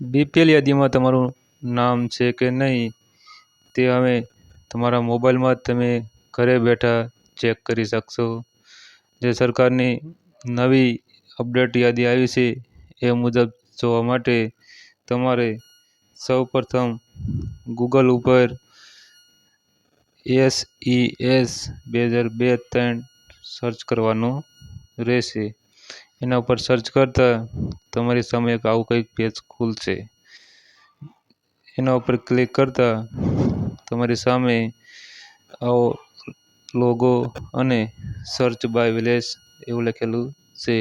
BPL યાદીમાં તમારું નામ છે કે નહીં, તે હવે તમારા મોબાઈલમાં જ તમે ઘરે બેઠા ચેક કરી શકશો. જે સરકારની નવી અપડેટ યાદી આવી છે, એ મુજબ જોવા માટે તમારે સૌપ્રથમ ગૂગલ ઉપર એસ ઈ એસ બે હજાર બે ત્રણ સર્ચ કરવાનું રહેશે. એના ઉપર સર્ચ કરતાં તમારી સામે એક આવું કંઈક પેજ ખુલશે. એના ઉપર ક્લિક કરતાં તમારી સામે આવો લોગો અને સર્ચ બાય વિલેજ એવું લખેલું છે.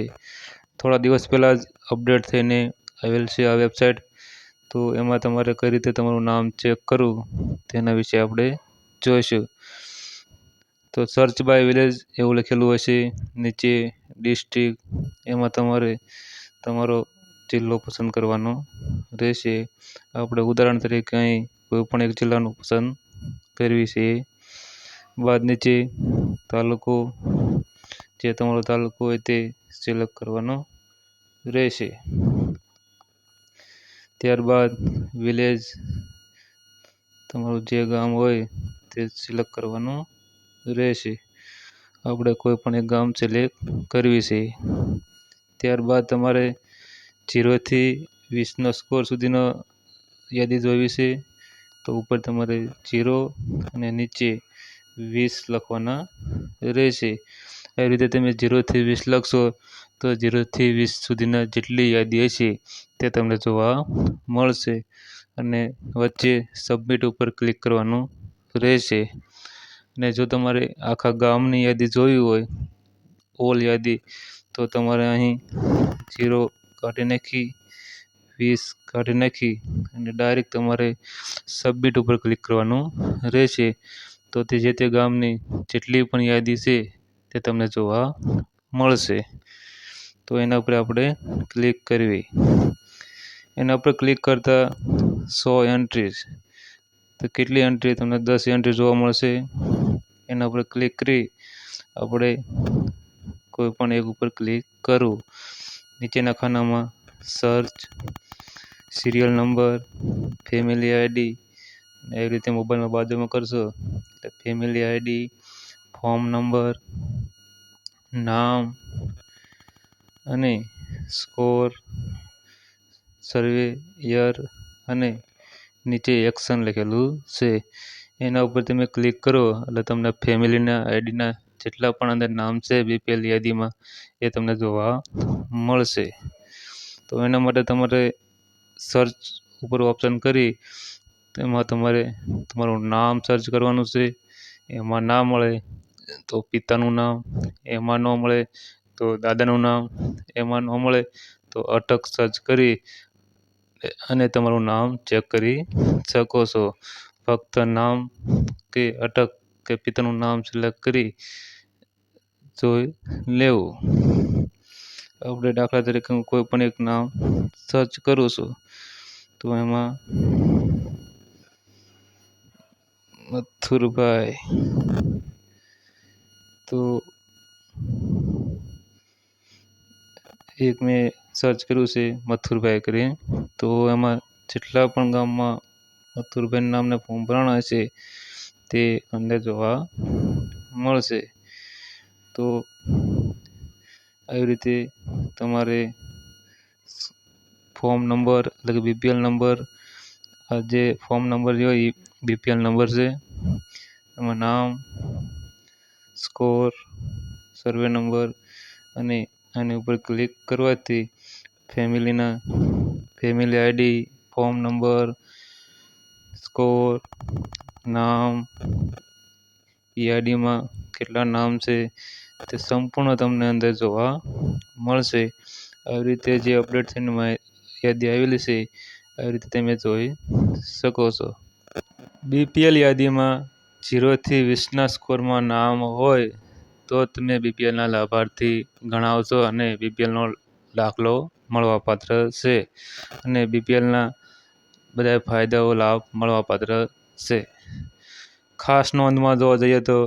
થોડા દિવસ પહેલાં જ અપડેટ થઈને આવેલ છે આ વેબસાઇટ તો એમાં તમારે કઈ રીતે તમારું નામ ચેક કરવું તેના વિશે આપણે જોઈશું. તો સર્ચ બાય વિલેજ એવું લખેલું હશે, નીચે ડિસ્ટ્રિક્ટ એમાં તમારે તમારો જિલ્લો પસંદ કરવાનો રહેશે. આપણે ઉદાહરણ તરીકે અહીં કોઈ પણ એક જિલ્લાનું પસંદ કરવી છે. બાદ નીચે તાલુકો, જે તમારો તાલુકો હોય તે સિલેક્ટ કરવાનો રહેશે. ત્યારબાદ વિલેજ તમારું જે ગામ હોય તે સિલેક્ટ કરવાનું રહેશે. આપણે કોઈ પણ એક ગામ સિલેક્ટ કરવી છે. ત્યારબાદ તમારે જીરોથી વીસનો સ્કોર સુધીનો યાદી જોઈવી છે. તો ઉપર તમારે જીરો અને નીચે વીસ લખવાના રહેશે. એ રીતે તમે જીરોથી વીસ લખશો, તો જીરોથી વીસ સુધીના જેટલી યાદી હશે, તે તમને જોવા મળશે. અને વચ્ચે સબમિટ ઉપર ક્લિક કરવાનું રહેશે. અને જો તમારે આખા ગામની યાદી જોવી હોય, ઓલ યાદી, તો તમારે અહીં જીરો કાઢી નાખી, વીસ કાઢી નાખી અને ડાયરેક્ટ તમારે સબમિટ ઉપર ક્લિક કરવાનું રહેશે. તો તે જે તે ગામની જેટલી પણ યાદી છે, તે તમને જોવા મળશે. તો એના ઉપર આપણે ક્લિક કરવી. એના ઉપર ક્લિક કરતાં સો એન્ટ્રીઝ તો કેટલી એન્ટ્રી તમને દસ એન્ટ્રી જોવા મળશે. એના ઉપર ક્લિક કરી આપણે કોઈ પણ એક ઉપર ક્લિક કરવું નીચેના ખાનામાં search serial number family ID એવી રીતે મોબાઈલમાં બાજુમાં કરશો એટલે ફેમિલી આઈડી ફોર્મ નંબર નામ અને સ્કોર સર્વે યર અને નીચે એક્શન લખેલું છે. એના ઉપર તમે ક્લિક કરો, એટલે તમને ફેમિલીના આઈડીના જેટલા પણ અંદર નામ છે બીપીએલ યાદીમાં એ તમને જોવા મળશે. તો એના માટે તમારે સર્ચ ઉપર ઓપ્શન કરી, તેમાં તમારે તમારું નામ સર્ચ કરવાનું છે, એમાં ના મળે, તો પિતાનું નામ, એમાં ન મળે, તો દાદાનું નામ, એમાં ન મળે, તો અટક સર્ચ કરી, અને તમારું નામ ચેક કરી શકો છો. ફક્ત નામ કે અટક કે પિતાનું નામ સિલેક્ટ કરી જોઈ લેવું. આપણે દાખલા તરીકે હું કોઈ પણ એક નામ સર્ચ કરું છું, તો એમાં મથુરભાઈ. તો એક મેં સર્ચ કર્યું છે મથુરભાઈ કરીને, તો એમાં જેટલા પણ ગામમાં મથુરભાઈ નામના ફોર્મ હશે તે અંદર જોવા મળશે. તો આવી રીતે તમારે ફોર્મ નંબર એટલે કે બીપીએલ નંબર જે ફોર્મ નંબર જે હોય એ બીપીએલ નંબર છે. એમાં નામ, સ્કોર, સર્વે નંબર અને આની ઉપર ક્લિક કરવાથી ફેમિલીના, family ID, form number score નામ યાદીમાં કેટલા નામ છે તે સંપૂર્ણ તમને અંદર જોવા મળશે. આવી રીતે જે અપડેટ થઈને યાદી આવેલી છે, આવી રીતે તમે જોઈ શકો છો. બીપીએલ યાદીમાં જીરોથી વીસના સ્કોરમાં નામ હોય તો તમે બીપીએલના લાભાર્થી ગણાવશો અને બીપીએલનો દાખલો મળવાપાત્ર છે. અને બીપીએલના બધા ફાયદાઓ, લાભ મળવાપાત્ર છે. ખાસ નોંધમાં જોવા જઈએ તો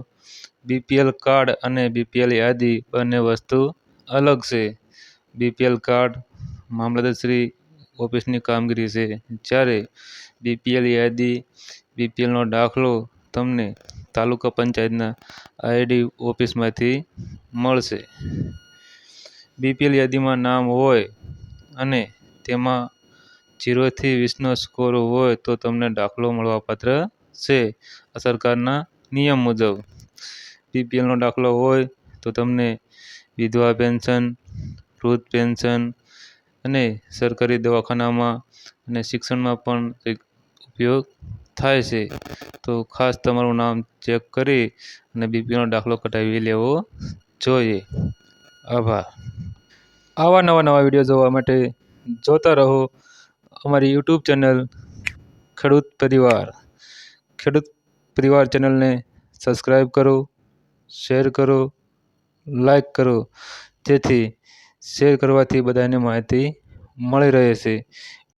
બીપીએલ કાર્ડ અને બીપીએલ યાદી બંને વસ્તુ અલગ છે. બીપીએલ કાર્ડ મામલતદારશ્રી ઓફિસની કામગીરી છે. જ્યારે બીપીએલ યાદી બીપીએલનો દાખલો તમને તાલુકા પંચાયતના આઈડી ઓફિસમાંથી મળશે. બીપીએલ યાદીમાં નામ હોય અને તેમાં જીરોથી વીસનો સ્કોર હોય તો તમને દાખલો મળવાપાત્ર છે. આ સરકારના નિયમ મુજબ બીપીએલનો દાખલો હોય તો તમને વિધવા પેન્શન, વૃદ્ધ પેન્શન અને સરકારી દવાખાનામાં અને શિક્ષણમાં પણ ઉપયોગ થાય છે. તો ખાસ તમારું નામ ચેક કરી અને બીપીએલનો દાખલો કઢાવી લેવો જોઈએ. આભાર. આવા નવા નવા વીડિયો જોવા માટે જોતા રહો. અમારી યુટ્યુબ ચેનલ ખેડૂત પરિવાર. ખેડૂત પરિવાર ચેનલને સબસ્ક્રાઈબ કરો, શેર કરો લાઈક કરો. જેથી શેર કરવાથી બધાને માહિતી મળી રહે છે.